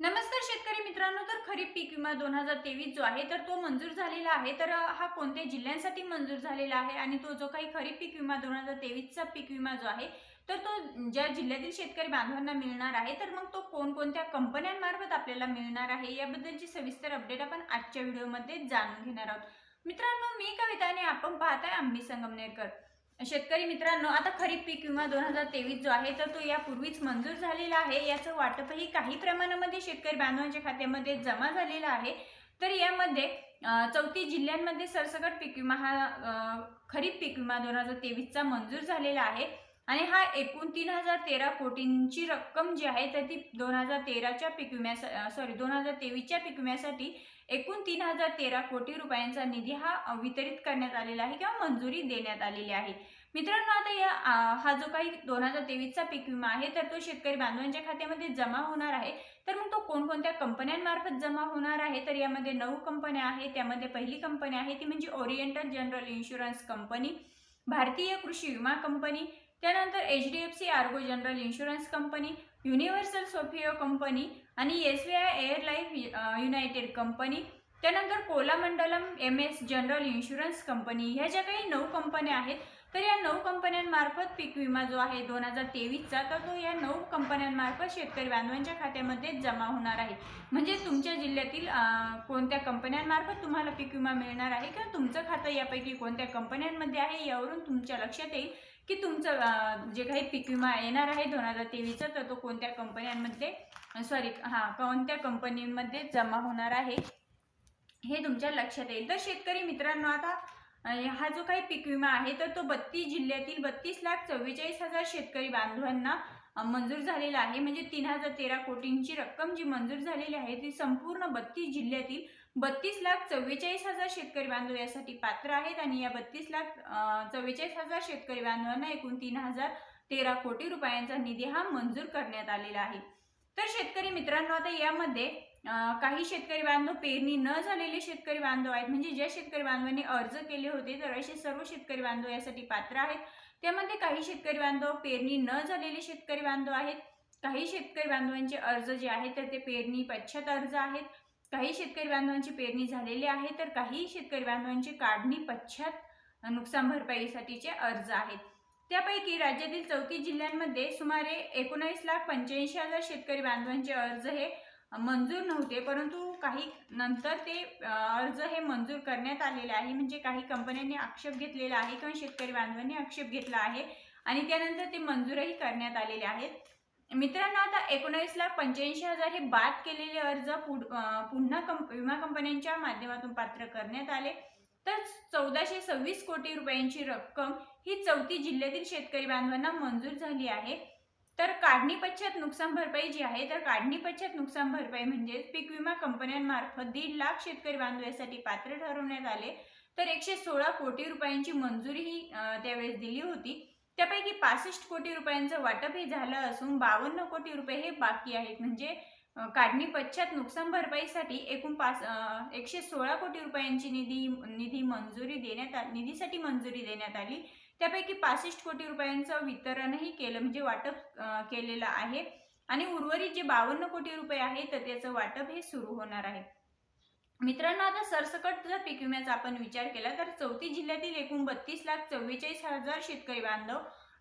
नमस्कार शेतकरी मित्रांनो तर खरीप पीक विमा दोन हजार तेवीस जो आहे तर तो मंजूर झालेला आहे. तर हा कोणत्या जिल्ह्यांसाठी मंजूर झालेला आहे आणि तो जो काही खरीप पीक विमा दोन हजार तेवीसचा पीक विमा जो आहे तर तो ज्या जिल्ह्यातील शेतकरी बांधवांना मिळणार आहे तर मग तो कोणकोणत्या कंपन्यांमार्फत आपल्याला मिळणार आहे याबद्दलची सविस्तर अपडेट आपण आजच्या व्हिडिओमध्ये जाणून घेणार आहोत. मित्रांनो मी कविता आणि आपण पाहताय आम्ही संगमनेरकर. शेतकरी मित्रांनो आता खरीप पीक विमा दोन हजार तेवीस जो आहे तर तो यापूर्वीच मंजूर झालेला आहे. याचं वाटपही काही प्रमाणामध्ये शेतकरी बांधवांच्या खात्यामध्ये जमा झालेला आहे. तर यामध्ये चौतीस जिल्ह्यांमध्ये सरसकट पीक विमा हा खरीप पीक विमा दोन हजार तेवीसचा मंजूर झालेला आहे. आणि हा एकूण तीन हजार तेरा कोटींची रक्कम जी आहे तर ती दोन हजार तेराच्या पीक विम्या सॉरी दोन हजार तेवीसच्या पीक विम्यासाठी एकूण तीन हजार तेरा कोटी रुपयांचा निधी हा वितरित करण्यात आलेला आहे किंवा मंजुरी देण्यात आलेली आहे. मित्रांनो आता या हा जो काही दोन हजार तेवीसचा पीक विमा आहे तर तो शेतकरी बांधवांच्या खात्यामध्ये जमा होणार आहे. तर मग तो कोणकोणत्या कंपन्यांमार्फत जमा होणार आहे? तर यामध्ये नऊ कंपन्या आहेत त्यामध्ये पहिली कंपनी आहे ती म्हणजे ओरिएंटल जनरल इन्शुरन्स कंपनी भारतीय कृषी विमा कंपनी त्यानंतर H D F C ergo general insurance company universal Sompo company आणि एस बी आय एअरलाईफ युनायटेड कंपनी. त्यानंतर Cholamandalam M S general insurance company. ह्या ज्या काही नऊ कंपन्या आहेत तर या नऊ कंपन्यांमार्फत पीक विमा जो आहे दोन हजार तेवीसचा तर तो या नऊ कंपन्यांमार्फत शेतकरी बांधवांच्या खात्यामध्ये जमा होणार आहे. म्हणजे तुमच्या जिल्ह्यातील कोणत्या कंपन्यांमार्फत तुम्हाला पीक विमा मिळणार आहे किंवा तुमचं खातं यापैकी कोणत्या कंपन्यांमध्ये आहे यावरून तुमच्या लक्षात येईल. की तुमचं जे काही पीक विमा येणार आहे दोन हजार तेवीसचा तर तो कोणत्या कंपन्यांमध्ये सॉरी हां कोणत्या कंपनीमध्ये जमा होणार आहे हे तुमच्या लक्षात येईल. तर शेतकरी मित्रांनो आता हा जो काही पीक विमा आहे तर तो बत्तीस जिल्ह्यातील बत्तीस लाख चव्वेचाळीस हजार शेतकरी बांधवांना मंजूर झालेला आहे. म्हणजे तीन हजार तेरा कोटींची रक्कम जी मंजूर झालेली आहे ती संपूर्ण बत्तीस जिल्ह्यातील बत्तीस लाख चव्वेचाळीस हजार शेतकरी बांधव यासाठी पात्र आहेत आणि या बत्तीस लाख चव्वेचाळीस हजार शेतकरी बांधवांना एकूण तीन हजार तेरा कोटी रुपयांचा निधी हा मंजूर करण्यात आलेला आहे. तर शेतकरी मित्रांनो आता यामध्ये काही शेतकरी बांधव पेरणी न झालेले शेतकरी बांधव आहेत. म्हणजे ज्या शेतकरी बांधवांनी अर्ज केले होते तर असे सर्व शेतकरी बांधव यासाठी पात्र आहेत. त्यामध्ये काही शेतकरी बांधव पेरणी न झालेले शेतकरी बांधव आहेत. काही शेतकरी बांधवांचे अर्ज जे आहेत तर ते पेरणी पश्चात अर्ज आहेत. काही शेतकरी बांधवांची पेरणी झालेली आहे तर काही शेतकरी बांधवांची काढणी पश्चात नुकसान भरपाईसाठीचे अर्ज आहेत. त्यापैकी राज्यातील चौतीस जिल्ह्यांमध्ये सुमारे एकोणावीस लाख पंच्याऐंशी हजार शेतकरी बांधवांचे अर्ज हे मंजूर नव्हते परंतु काही नंतर ते अर्ज हे मंजूर करण्यात आलेले आहे. म्हणजे काही कंपन्यांनी आक्षेप घेतलेला आहे किंवा शेतकरी बांधवांनी आक्षेप घेतला आहे आणि त्यानंतर ते मंजूरही करण्यात आलेले आहेत. मित्रांनो आता एकोणावीस लाख पंच्याऐंशी हजार हे बाद केलेले अर्ज पुढ- पुन्हा कंप विमा कंपन्यांच्या माध्यमातून पात्र करण्यात आले. तर चौदाशे सव्वीस कोटी रुपयांची रक्कम ही चौथी जिल्ह्यातील शेतकरी बांधवांना मंजूर झाली आहे. तर काढणी पश्चात नुकसान भरपाई जी आहे तर काढणी पश्चात नुकसान भरपाई म्हणजे पीक विमा कंपन्यांमार्फत दीड लाख शेतकरी बांधव यासाठी पात्र ठरवण्यात आले. तर एकशे सोळा कोटी रुपयांची मंजुरी ही त्यावेळेस दिली होती. त्यापैकी पासष्ट कोटी रुपयांचं वाटप हे झालं असून बावन्न कोटी रुपये हे बाकी आहेत. म्हणजे काढणी पश्चात नुकसान भरपाईसाठी एकूण पाच एकशे सोळा कोटी रुपयांची निधी निधी मंजुरी देण्यात आ निधीसाठी मंजुरी देण्यात आली. त्यापैकी पासष्ट कोटी रुपयांचं वितरणही केलं म्हणजे वाटप केलेलं आहे. आणि उर्वरित जे बावन्न कोटी रुपये आहे तर त्याचं वाटप हे सुरू होणार आहे. मित्रांनो आता सरसकट जर पीक विम्याचा आपण विचार केला तर चौथी जिल्ह्यातील एकूण बत्तीस लाख चव्वेचाळीस हजार शेतकरी बांधव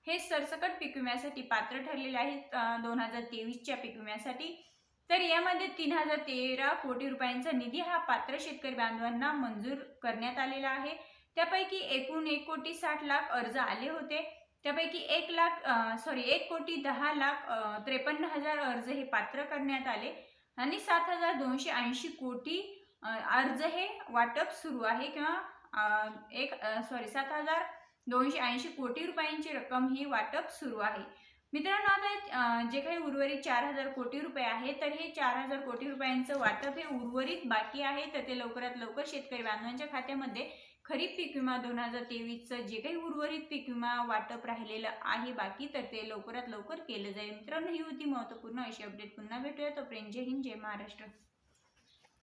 हे सरसकट पीक विम्यासाठी पात्र ठरलेले आहेत दोन हजार तेवीसच्या पीक विम्यासाठी. तर यामध्ये तीन हजार तेरा कोटी रुपयांचा निधी हा पात्र शेतकरी बांधवांना मंजूर करण्यात आलेला आहे. त्यापैकी एकूण एक कोटी साठ लाख अर्ज आले होते. त्यापैकी एक लाख सॉरी एक कोटी दहा लाख त्रेपन्न हजार अर्ज हे पात्र करण्यात आले. आणि सात हजार दोनशे ऐंशी कोटी अर्ज हे वाटप सुरू आहे किंवा एक सॉरी सात हजार दोनशे ऐंशी कोटी रुपयांची रक्कम ही वाटप सुरू आहे. मित्रांनो आता जे काही उर्वरित चार हजार कोटी रुपये आहे तर हे चार हजार कोटी रुपयांचं वाटप हे उर्वरित बाकी आहे. तर ते लवकरात लवकर शेतकरी बांधवांच्या खात्यामध्ये खरीप पीक विमा दोन हजार तेवीसचं जे काही उर्वरित पीक विमा वाटप राहिलेलं आहे बाकी तर ते लवकरात लवकर केलं जाईल. मित्रांनो ही होती महत्त्वपूर्ण अशी अपडेट पुन्हा भेटूया. तोपर्यंत जय हिंद जय महाराष्ट्र.